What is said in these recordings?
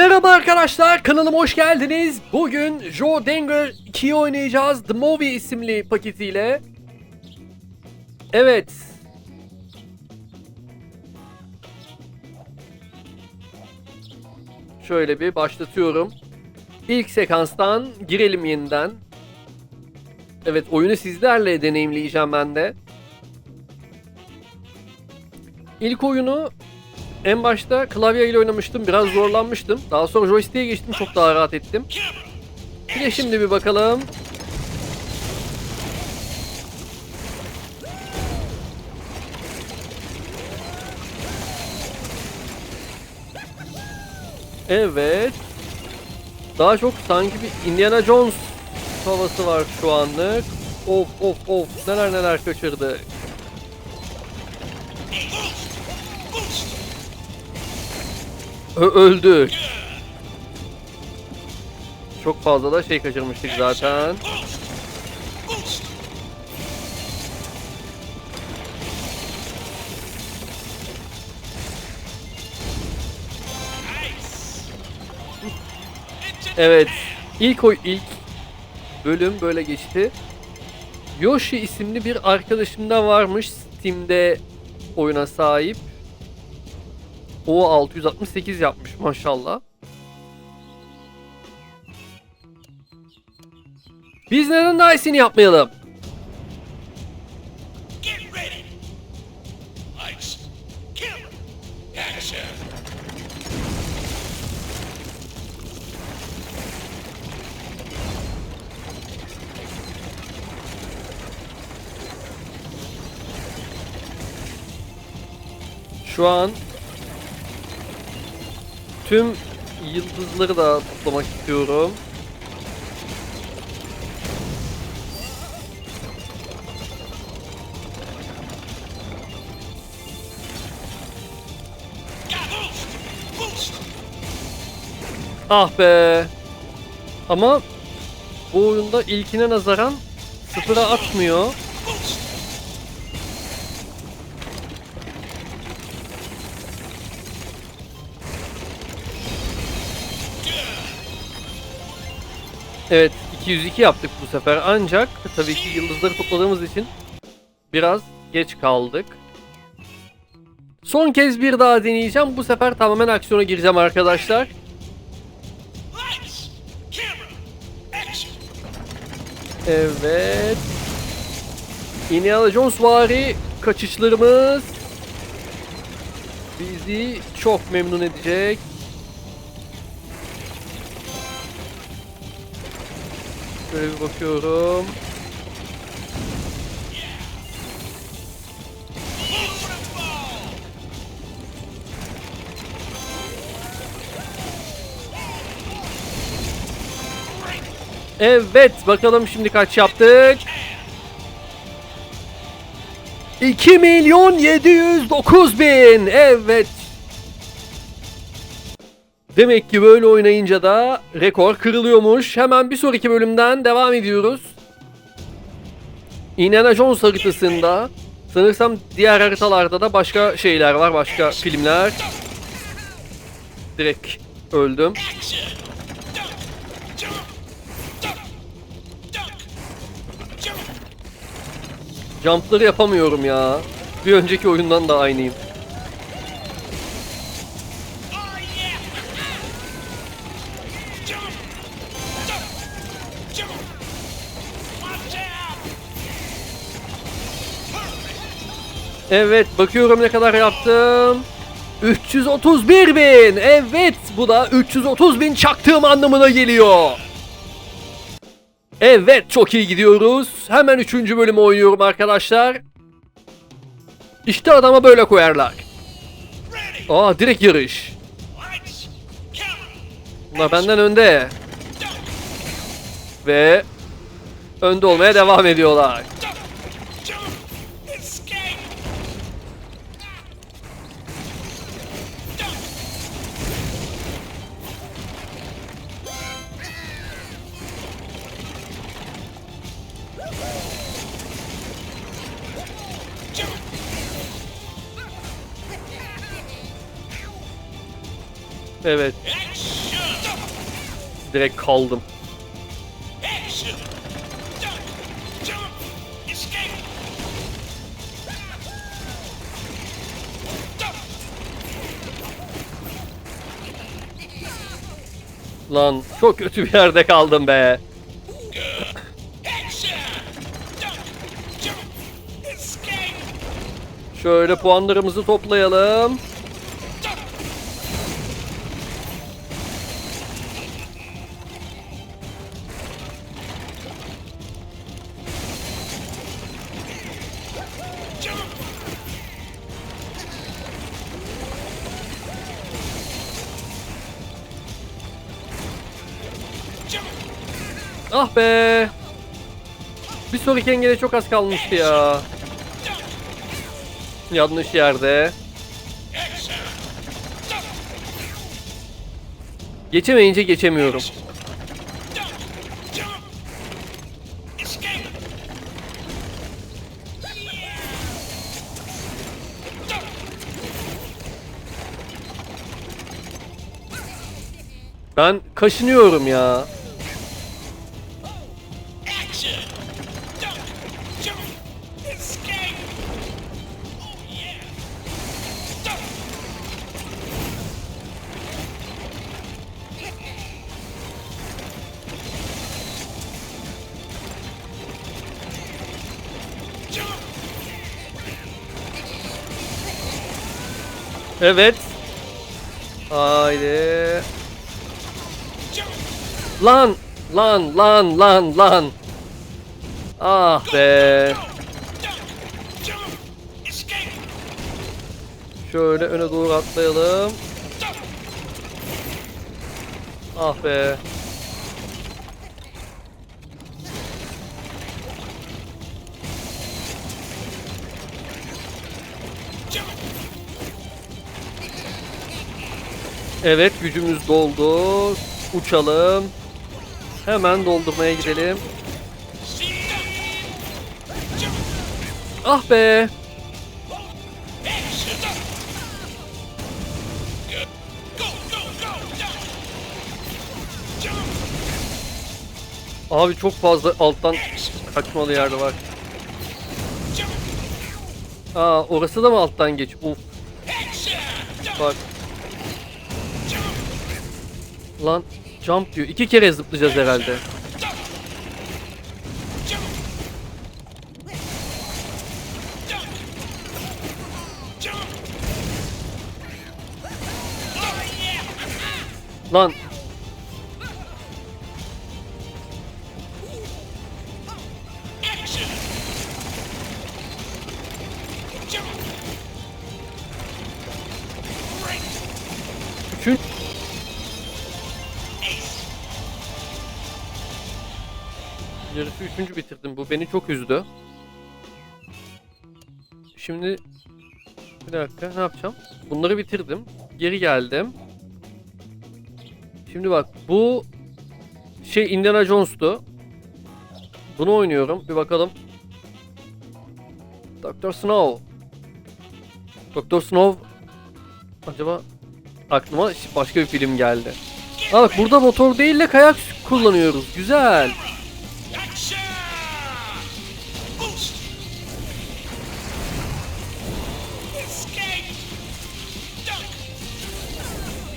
Merhaba arkadaşlar kanalıma hoş geldiniz. Bugün Joe Danger 2'yi oynayacağız. The Movie isimli paketiyle. Evet. Şöyle bir başlatıyorum. İlk sekanstan girelim yeniden. Evet oyunu sizlerle deneyimleyeceğim ben de. İlk oyunu en başta klavye ile oynamıştım. Biraz zorlanmıştım. Daha sonra joystick'e geçtim. Çok daha rahat ettim. Bir de şimdi bir bakalım. Evet. Daha çok sanki bir Indiana Jones havası var şu anlık. Of of of neler neler kaçırdı. Ö- öldü. Çok fazla da şey kaçırmıştık zaten. Evet. İlk oy ilk bölüm böyle geçti. Yoshi isimli bir arkadaşım da varmış Steam'de oyuna sahip. O 668 yapmış maşallah. Biz neden daha iyisini yapmayalım? Şu an tüm yıldızları da toplamak istiyorum. Ah be. Ama bu oyunda ilkine nazaran sıfıra atmıyor. Evet 202 yaptık bu sefer ancak tabii ki yıldızları topladığımız için biraz geç kaldık. Son kez bir daha deneyeceğim. Bu sefer tamamen aksiyona gireceğim arkadaşlar. Evet. Indiana Jones vari kaçışlarımız bizi çok memnun edecek. Şöyle bir bakıyorum. Evet bakalım şimdi kaç yaptık. 2 milyon 709 bin. Evet. Demek ki böyle oynayınca da rekor kırılıyormuş. Hemen bir sonraki bölümden devam ediyoruz. Indiana Jones haritasında sanırsam diğer haritalarda da başka şeyler var, başka filmler. Direkt öldüm. Jumpları yapamıyorum ya. Bir önceki oyundan da aynıyım. Evet bakıyorum ne kadar yaptım. 331 bin. Evet bu da 330 bin çaktığım anlamına geliyor. Evet çok iyi gidiyoruz. Hemen 3. bölümü oynuyorum arkadaşlar. İşte adama böyle koyarlar. Aa direkt yarış. Bunlar benden önde. Ve önde olmaya devam ediyorlar. Direkt kaldım. Lan çok kötü bir yerde kaldım be. Şöyle puanlarımızı toplayalım. Ah be. Bir sonraki engele çok az kalmıştı ya. Yanlış yerde. Geçemeyince geçemiyorum. Ben kaşınıyorum ya. Evet. Haydi. Lan, lan, lan, lan, lan. Ah be. Şöyle öne doğru atlayalım. Ah be. Evet gücümüz doldu. Uçalım. Hemen doldurmaya gidelim. Duck! Jump! Abi çok fazla alttan kaçmalı yerde var. Aa orası da mı alttan geç? Uf bak lan jump diyor. İki kere zıplayacağız herhalde. Lan üçün yarısı üçüncü bitirdim. Bu beni çok üzdü. Şimdi bir dakika ne yapacağım? Bunları bitirdim. Geri geldim. Şimdi bak bu şey Indiana Jones'tu. Bunu oynuyorum. Bir bakalım. Dr. Snow. Dr. Snow acaba aklıma başka bir film geldi. Ha bak burada motor değil de kayak kullanıyoruz. Güzel.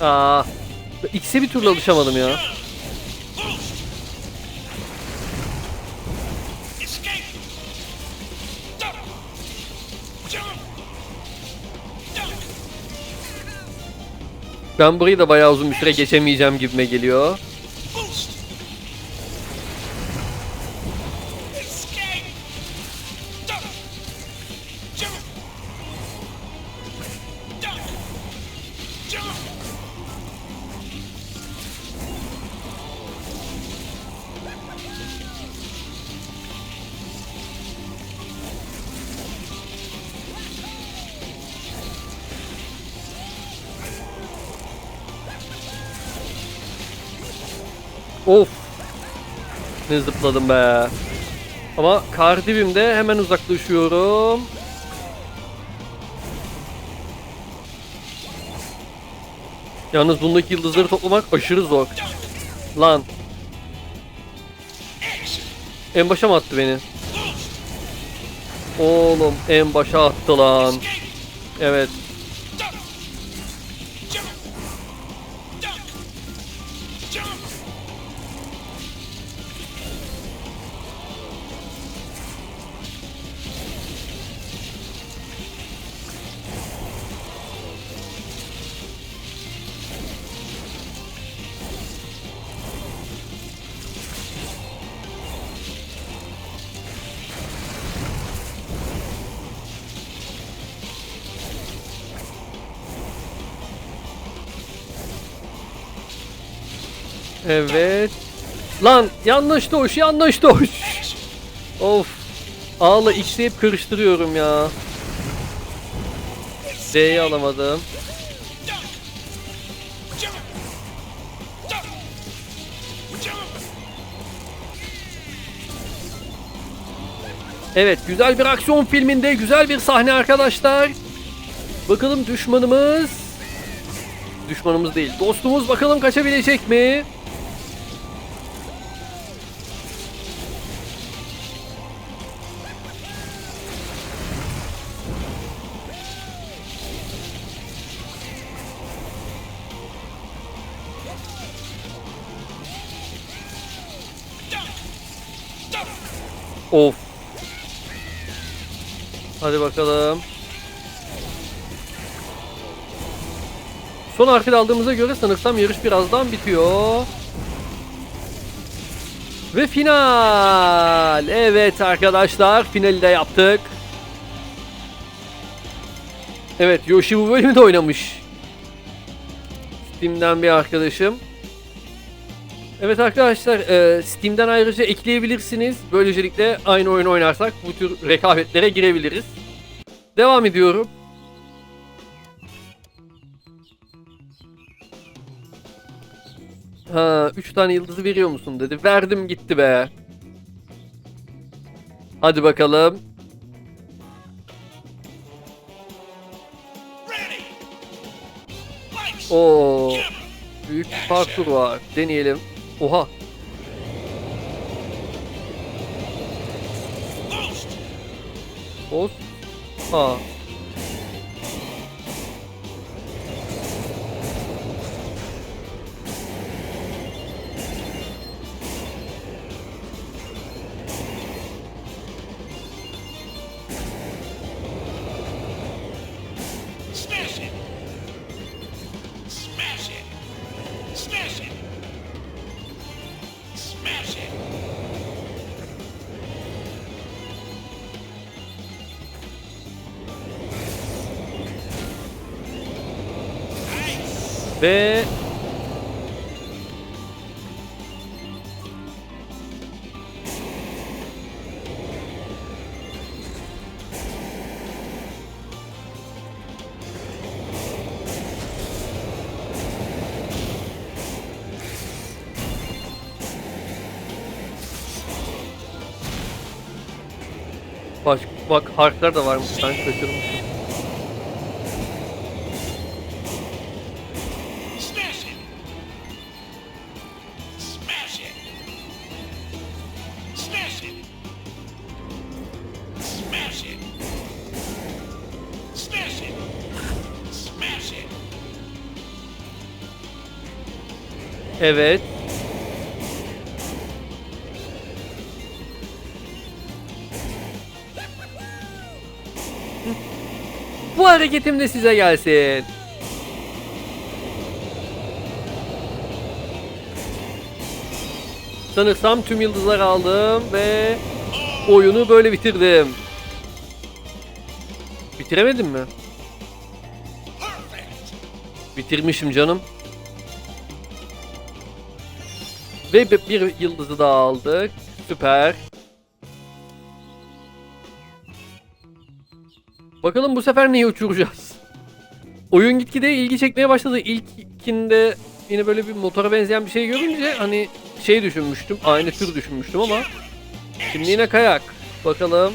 Aa, X'e bir türlü alışamadım ya. Ben burayı da bayağı uzun bir süre geçemeyeceğim gibime geliyor. Ne zıpladım be. Ama kar dibimde hemen uzaklaşıyorum. Yalnız bundaki yıldızları toplamak aşırı zor. Lan en başa mı attı beni? Oğlum en başa attı lan. Evet. Evet. Lan yanlış doş yanlış. Action. Of. Ağla X'i hep karıştırıyorum ya. D'yi alamadım. Evet güzel bir aksiyon filminde güzel bir sahne arkadaşlar. Bakalım düşmanımız... Düşmanımız değil. Dostumuz bakalım kaçabilecek mi? Of. Hadi bakalım. Son harfi aldığımıza göre sanırsam yarış birazdan bitiyor. Ve final. Evet arkadaşlar finali de yaptık. Evet Yoshi bu bölümü de oynamış. Steam'den bir arkadaşım. Evet arkadaşlar e, Steam'den ayrıca ekleyebilirsiniz. Böylelikle aynı oyun oynarsak bu tür rekabetlere girebiliriz. Devam ediyorum. Ha, 3 tane yıldızı veriyor musun dedi. Verdim gitti be. Hadi bakalım. Camera. büyük parkur var. Deneyelim. Oha. Lost. Boss. Ve Bak, bak harfler de varmış ben kaçırmışım. Evet. Bu hareketim de size gelsin. Sanırsam tüm yıldızları aldım ve oyunu böyle bitirdim. Bitiremedim mi? Bitirmişim canım. Ve bir- yıldızı daha aldık. Süper. Bakalım bu sefer neyi uçuracağız? Oyun gitgide ilgi çekmeye başladı. İlkinde yine böyle bir motora benzeyen bir şey görünce hani şey düşünmüştüm. Aynı tür düşünmüştüm ama şimdi yine kayak. Bakalım.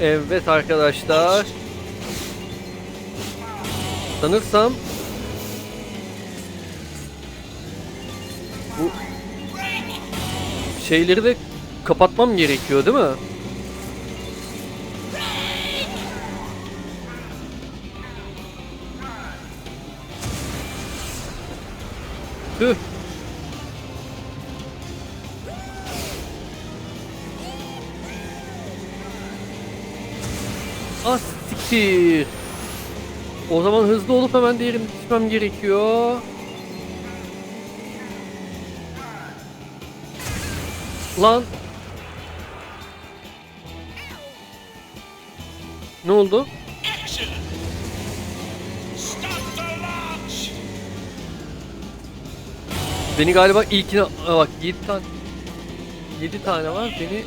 Evet arkadaşlar. Sanırsam bu şeyleri de kapatmam gerekiyor değil mi? Tüh. Siktir. O zaman hızlı olup hemen diğerini düşmem gerekiyor. Lan. Ne oldu? Beni galiba ilkine... Bak 7 tane... 7 tane var beni...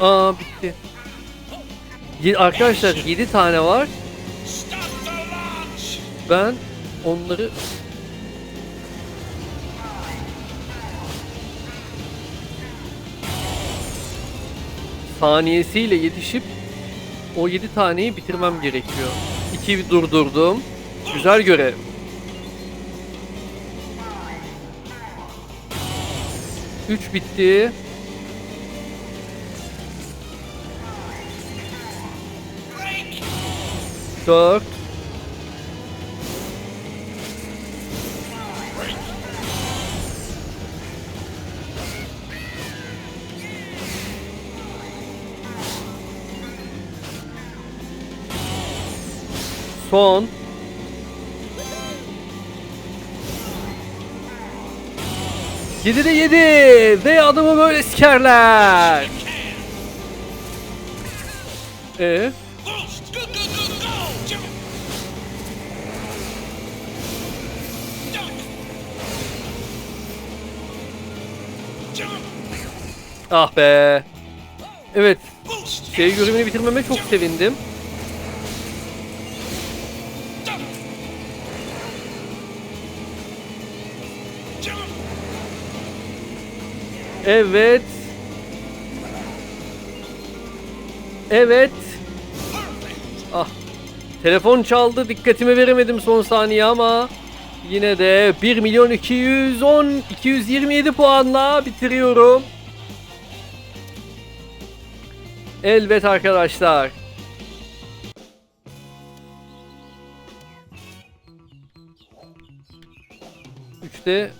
Aa bitti. Arkadaşlar 7 tane var. Ben onları... Saniyesiyle yetişip o 7 taneyi bitirmem gerekiyor. 2 durdurdum. Güzel görev. Üç bitti. 4 Son. Yedi de yedi. Ve adımı böyle sikerler. Eee Ah be. Evet, şey görevini bitirmeme çok sevindim. Evet. Evet. Ah. Telefon çaldı. Dikkatimi veremedim son saniye ama yine de 1 milyon 210 227 puanla bitiriyorum. Elbet arkadaşlar. Üçte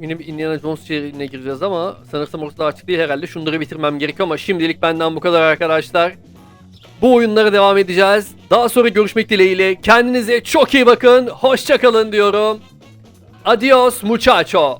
Yine bir Indiana Jones şehrine gireceğiz ama sanırsam orası da açık değil herhalde. Şunları bitirmem gerekiyor ama şimdilik benden bu kadar arkadaşlar. Bu oyunlara devam edeceğiz. Daha sonra görüşmek dileğiyle. Kendinize çok iyi bakın. Hoşçakalın diyorum. Adios muchacho.